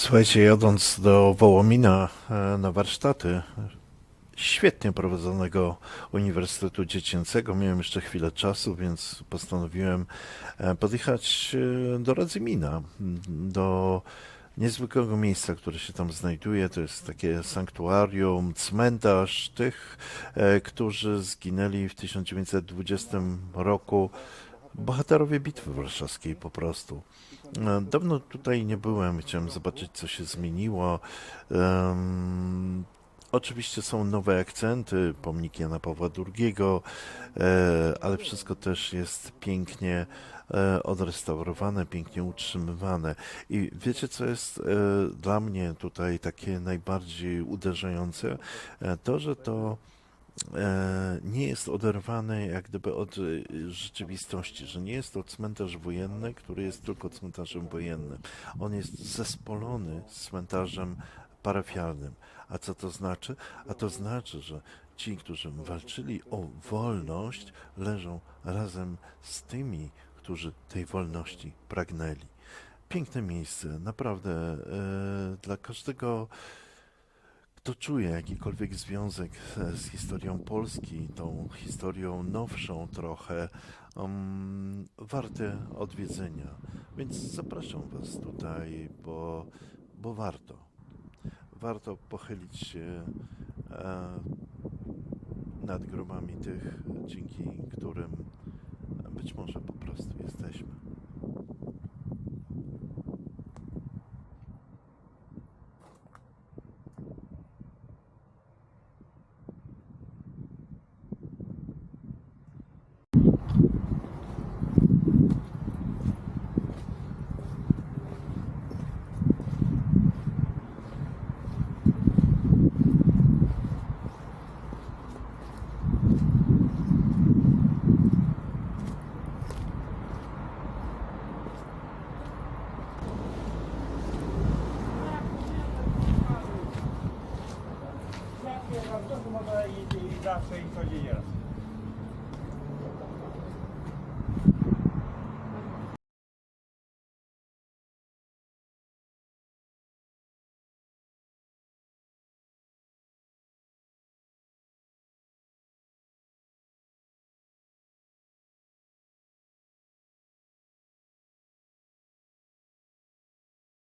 Słuchajcie, jadąc do Wołomina e, na warsztaty świetnie prowadzonego Uniwersytetu Dziecięcego, miałem jeszcze chwilę czasu, więc postanowiłem e, podjechać e, do Radzymina, do niezwykłego miejsca, które się tam znajduje. To jest takie sanktuarium, cmentarz tych, którzy zginęli w 1920 roku. Bohaterowie Bitwy Warszawskiej po prostu. E, Dawno tutaj nie byłem, chciałem zobaczyć, co się zmieniło. Em, oczywiście są nowe akcenty, pomniki Jana Pawła II, e, ale wszystko też jest pięknie e, odrestaurowane, pięknie utrzymywane. I wiecie, co jest dla mnie tutaj takie najbardziej uderzające? To, że to nie jest oderwane jak gdyby od e, rzeczywistości, że nie jest to cmentarz wojenny, który jest tylko cmentarzem wojennym. On jest zespolony z cmentarzem parafialnym. A co to znaczy? A to znaczy, że ci, którzy walczyli o wolność, leżą razem z tymi, którzy tej wolności pragnęli. Piękne miejsce, naprawdę e, dla każdego kto czuje jakikolwiek związek z historią Polski, tą historią nowszą trochę, um, warte odwiedzenia. Więc zapraszam Was tutaj, bo, bo warto. Warto pochylić się e, nad grobami tych, dzięki którym być może po prostu jesteśmy. Może i, i zawsze i codziennie raz.